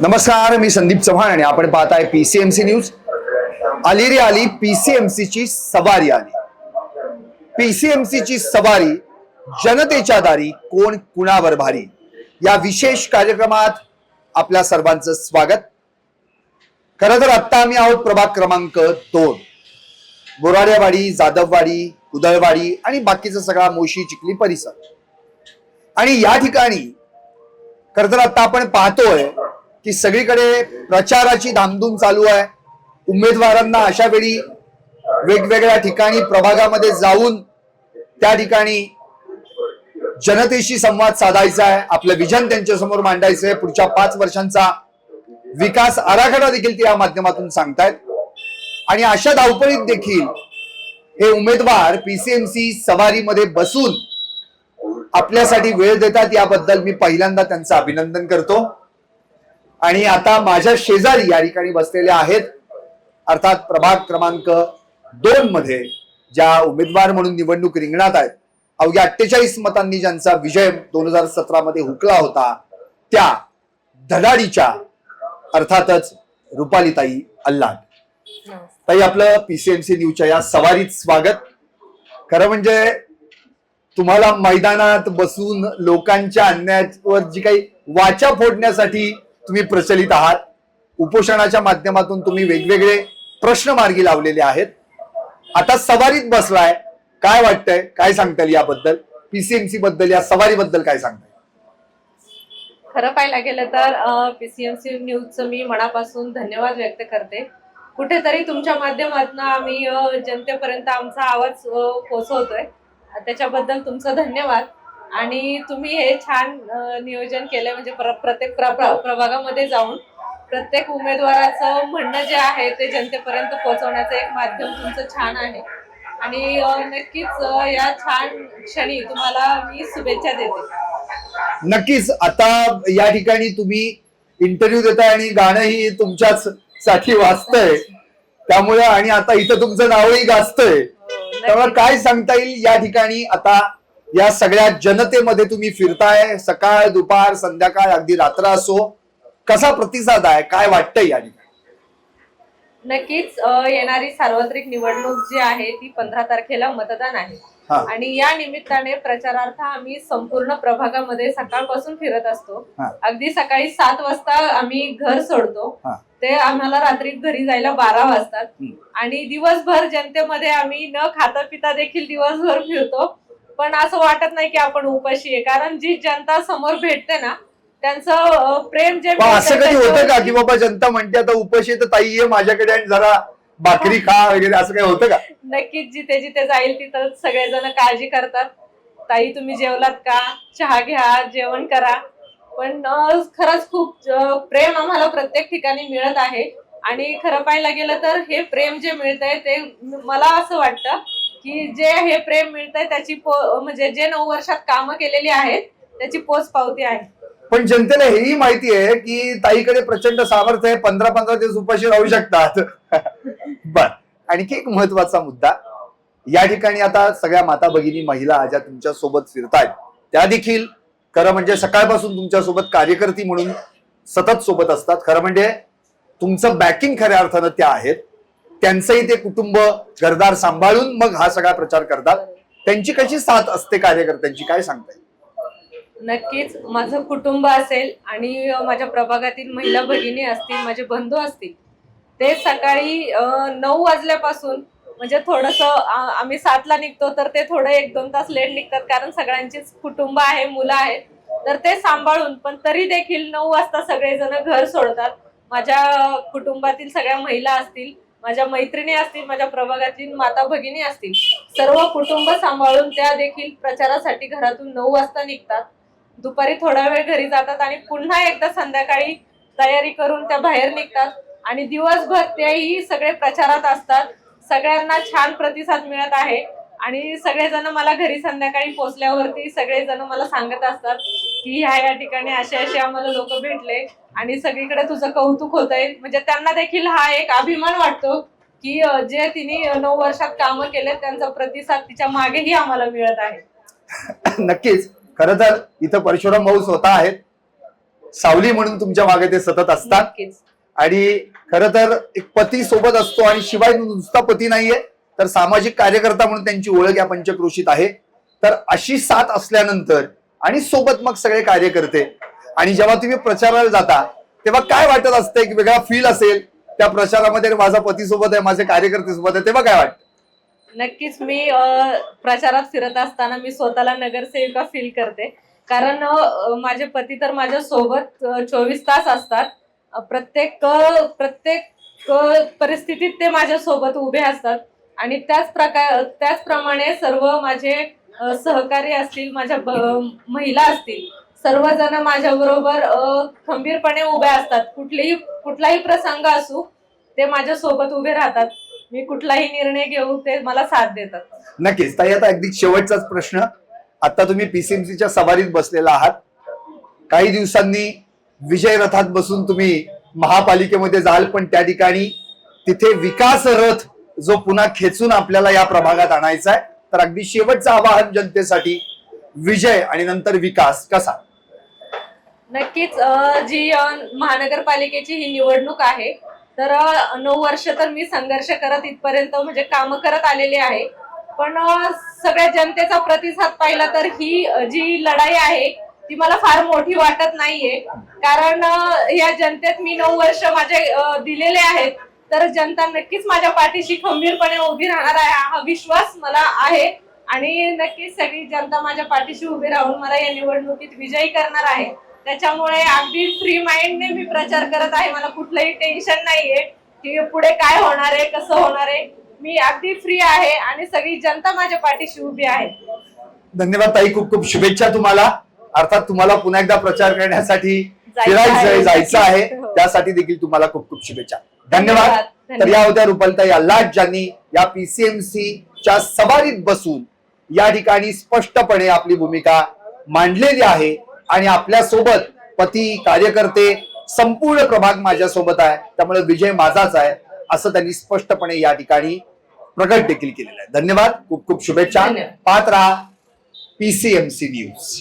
नमस्कार मी संदीप चव्हाण आणि आपण पाहताय पीसीएमसी न्यूज आली रे आली पीसीएमसी ची सवारी आली. पीसीएमसी ची सवारी जनतेच्या दारी कोण कुणावर भारी? या विशेष कार्यक्रमात आपल्या सर्वांचं स्वागत. खर तर आत्ता आम्ही आहोत प्रभाग क्रमांक दोन. बोराड्यावाडी जाधववाडी कुदळवाडी आणि बाकीचा सगळा मोशी चिखली परिसर. आणि या ठिकाणी खर तर आता आपण पाहतोय की सगळीकडे प्रचाराची धामधूम चालू आहे. उमेदवारांना अशा वेळी वेगवेगळ्या ठिकाणी प्रभागामध्ये जाऊन त्या ठिकाणी जनतेशी संवाद साधायचा आहे. आपलं विजन त्यांच्यासमोर मांडायचंय. मांडायचं आहे पुढच्या पाच वर्षांचा विकास आराखडा देखील ते या माध्यमातून सांगतायत. आणि अशा धावपळीत देखील हे उमेदवार पीसीएमसी सवारीमध्ये बसून आपल्यासाठी वेळ देतात. याबद्दल मी पहिल्यांदा त्यांचं अभिनंदन करतो. आणि आता माझ्या शेजारी या ठिकाणी बसलेले आहेत अर्थात प्रभाग क्रमांक दोन मध्ये ज्या उमेदवार म्हणून निवडणूक रिंगणात आहेत. अवघ्या अठ्ठेचाळीस मतांनी ज्यांचा विजय दोन हजार सतरा मध्ये हुकला होता त्या धडाडीच्या अर्थातच रुपालीताई अल्लाड ताई आपलं पीसीएमसी न्यूजच्या या सवारीत स्वागत. खरं म्हणजे तुम्हाला मैदानात बसून लोकांच्या अन्यायावर जी काही वाचा फोडण्यासाठी तुम्ही प्रचलित आहात. उपोषणाच्या माध्यमातून तुम्ही वेगवेगळे प्रश्न मार्गी लावलेले आहेत. आता सवारीत बसलाय. काय वाटतंय? काय सांगता येईल याबद्दल? पीसीएमसी बद्दल या सवारीबद्दल काय सांगताय? खरं पाहायला गेलं तर पीसीएमसी न्यूजचं मी मनापासून धन्यवाद व्यक्त करते. कुठेतरी तुमच्या माध्यमातून आम्ही जनतेपर्यंत आमचा आवाज पोहोचवतोय. त्याच्याबद्दल तुमचं धन्यवाद. आणि तुम्ही हे छान नियोजन केलंय म्हणजे प्र- प्रत्येक प्र- प्र- प्रभागामध्ये जाऊन. प्रत्येक उमेदवाराचं म्हणणं जे आहे ते जनतेपर्यंत पोहोचवण्याचं एक माध्यम तुमचं छान आहे. आणि नक्कीच या छान क्षणी तुम्हाला मी शुभेच्छा देते. नक्कीच. आता या ठिकाणी तुम्ही इंटरव्ह्यू देताय आणि गाणंही तुमच्याच साठी वाचतंय त्यामुळे आणि आता इथं तुमचं नावही गाजतंय. त्यामुळे काय सांगता येईल या ठिकाणी? आता या सगळ्या जनतेमध्ये तुम्ही फिरताय सकाळ दुपार संध्याकाळ अगदी रात्र असो कसा प्रतिसाद आहे काय वाटतंय या ठिकाणी नक्कीच येणारी सार्वत्रिक निवडणूक जी आहे ती पंधरा तारखेला मतदान आहे. आणि या निमित्ताने प्रचारार्थ आम्ही संपूर्ण प्रभागामध्ये सकाळपासून फिरत असतो. अगदी सकाळी सात वाजता आम्ही घर सोडतो. ते आम्हाला रात्री घरी जायला बारा वाजतात. आणि दिवसभर जनतेमध्ये आम्ही न खाता पिता देखील दिवसभर फिरतो पण असं वाटत नाही की आपण उपाशी आहे. कारण जी जनता समोर भेटते ना त्यांचं प्रेम जे पण असं कधी होतं का की बाबा जनता म्हणते आता उपाशी आहे तर ताई ये माझ्याकडे आणि जरा भाकरी खा वगैरे असं काही होतं का? नक्कीच जिथे जिथे जाईल तिथं सगळेजण काळजी करतात. ताई तुम्ही जेवलात का? चहा घ्या जेवण करा. पण अं, खरंच खूप अं, प्रेम आम्हाला प्रत्येक ठिकाणी मिळत आहे. आणि खरं पाहायला गेलं तर हे प्रेम जे मिळतंय ते म- मला असं वाटतं की जे हे प्रेम मिळतंय त्याची पो म्हणजे जे नऊ वर्षात कामं केलेली आहेत त्याची पोच पावती आहे. पण जनतेला हेही माहिती आहे की ताईकडे प्रचंड सामर्थ्य आहे पंधरा पंधरा दिवस उपाशी राहू शकतात. बर आणखी एक महत्त्वाचा मुद्दा. या ठिकाणी आता सगळ्या माता भगिनी महिला ज्या तुमच्यासोबत फिरतायत. त्या देखील खरं म्हणजे सकाळपासून तुमच्यासोबत कार्यकर्ती म्हणून सतत सोबत असतात. खरं म्हणजे तुमचं बॅकिंग खऱ्या अर्थानं त्या आहेत. त्यांचंही ते कुटुंब घरदार सांभाळून मग हा सगळा प्रचार करतात. त्यांची कशी साथ असते कार्यकर्त्यांची? काय सांगता येईल नक्कीच. माझं कुटुंब असेल आणि माझ्या प्रभागातील महिला भगिनी असतील माझे बंधू असतील ते सकाळी नऊ वाजल्यापासून म्हणजे थोडस आम्ही सातला निघतो तर ते थोडं एक दोन तास लेट निघतात कारण सगळ्यांचीच कुटुंब आहे मुलं आहेत. तर ते सांभाळून पण तरी देखील नऊ वाजता सगळेजण घर सोडतात. माझ्या कुटुंबातील सगळ्या महिला असतील माझ्या मैत्रिणी असतील माझ्या प्रभागातील माता भगिनी असतील सर्व कुटुंब सांभाळून त्या देखील प्रचारासाठी घरातून नऊ वाजता निघतात. दुपारी थोडा वेळ घरी जातात आणि पुन्हा एकदा संध्याकाळी तयारी करून त्या बाहेर निघतात. आणि दिवसभर तेही सगळे प्रचारात असतात. सगळ्यांना छान प्रतिसाद मिळत आहे. आणि सगळेजण मला घरी संध्याकाळी पोचल्यावरती सगळेजण मला सांगत असतात की ह्या या ठिकाणी असे असे आम्हाला लोक भेटले. आणि सगळीकडे तुझं कौतुक होत आहे म्हणजे त्यांना देखील हा एक अभिमान वाटतो की जे तिने नऊ वर्षात कामं केले त्यांचा प्रतिसाद तिच्या मागेही आम्हाला मिळत आहे. नक्कीच. खरं तर इथं परशुराम भाऊ स्वतः आहेत. सावली म्हणून तुमच्या मागे ते सतत असतात. आणि खर तर एक पती सोबत असतो आणि शिवाय नुसता पती नाहीये तर सामाजिक कार्यकर्ता म्हणून त्यांची ओळख या पंचक्रोशीत आहे. तर अशी साथ असल्यानंतर आणि सोबत मग सगळे कार्यकर्ते. आणि जेव्हा तुम्ही प्रचाराला जाता तेव्हा काय वाटत असतं? एक वेगळा फील असेल त्या प्रचारामध्ये माझा पती सोबत आहे माझे कार्यकर्ते सोबत आहे तेव्हा काय वाटतं? नक्कीच मी प्रचारात फिरत असताना मी स्वतःला नगरसेविका फील करते. कारण माझे पती तर माझ्या सोबत चोवीस तास असतात. प्रत्येक प्रत्येक परिस्थितीत ते माझ्या सोबत उभे असतात. आणि त्याच प्रकार त्याचप्रमाणे सर्व माझे सहकारी असतील माझ्या महिला असतील सर्वजण माझ्याबरोबर खंबीरपणे उभे असतात. कुठलीही कुठलाही प्रसंग असू ते माझ्या सोबत उभे राहतात. मी कुठलाही निर्णय घेऊ ते मला साथ देतात. नक्कीच. ताई आता अगदी शेवटचाच प्रश्न. आता तुम्ही पीसीएमसीच्या सवारीत बसलेला आहात. काही दिवसांनी विजय रथात बसून तुम्ही महापालिकेमध्ये जाल पण त्या ठिकाणी तिथे विकास रथ जो पुन्हा खेचून आपल्याला या प्रभागात आणायचा आहे. तर अगदी शेवटचं आवाहन जनतेसाठी विजय आणि नंतर विकास कसा? नक्कीच जी महानगरपालिकेची ही निवडणूक आहे तर नऊ वर्ष तर मी संघर्ष करत इथपर्यंत म्हणजे काम करत आलेले आहे. पण सगळ्या जनतेचा प्रतिसाद पाहिला तर ही जी लढाई आहे ती मला फार मोठी वाटत नाहीये. कारण या जनतेत मी नऊ वर्ष माझे दिलेले आहेत. तर जनता नक्कीच माझ्या पाठीशी खंबीरपणे उभी राहणार आहे. हा विश्वास मला आहे. आणि नक्कीच सगळी जनता माझ्या पाठीशी उभी राहून मला या निवडणुकीत विजयी करणार आहे. त्याच्यामुळे अगदी फ्री माइंडने मी प्रचार करत आहे. मला कुठलंही टेन्शन नाहीये की पुढे काय होणार आहे कसं होणार आहे. मी अगदी फ्री आहे आणि सगळी जनता माझ्या पाठीशी उभी आहे. धन्यवाद ताई. खूप खूप शुभेच्छा तुम्हाला. अर्थात तुम्हाला पुन्हा एकदा प्रचार करण्यासाठी फिरायचंय आहे. जायचं आहे. त्यासाठी देखील तुम्हाला खूप खूप शुभेच्छा धन्यवाद. तर या होत्या रुपलताई अल्लाट ज्यांनी या पीसीएमसी च्या सवारीत बसून या ठिकाणी स्पष्टपणे आपली भूमिका मांडलेली आहे आणि आपल्यासोबत पती कार्यकर्ते संपूर्ण प्रभाग माझ्या सोबत आहे त्यामुळे विजय माझाच आहे असं त्यांनी स्पष्टपणे या ठिकाणी प्रकट देखील केलेलं आहे धन्यवाद खूप खूप शुभेच्छा. पाहत राहा पीसीएमसी न्यूज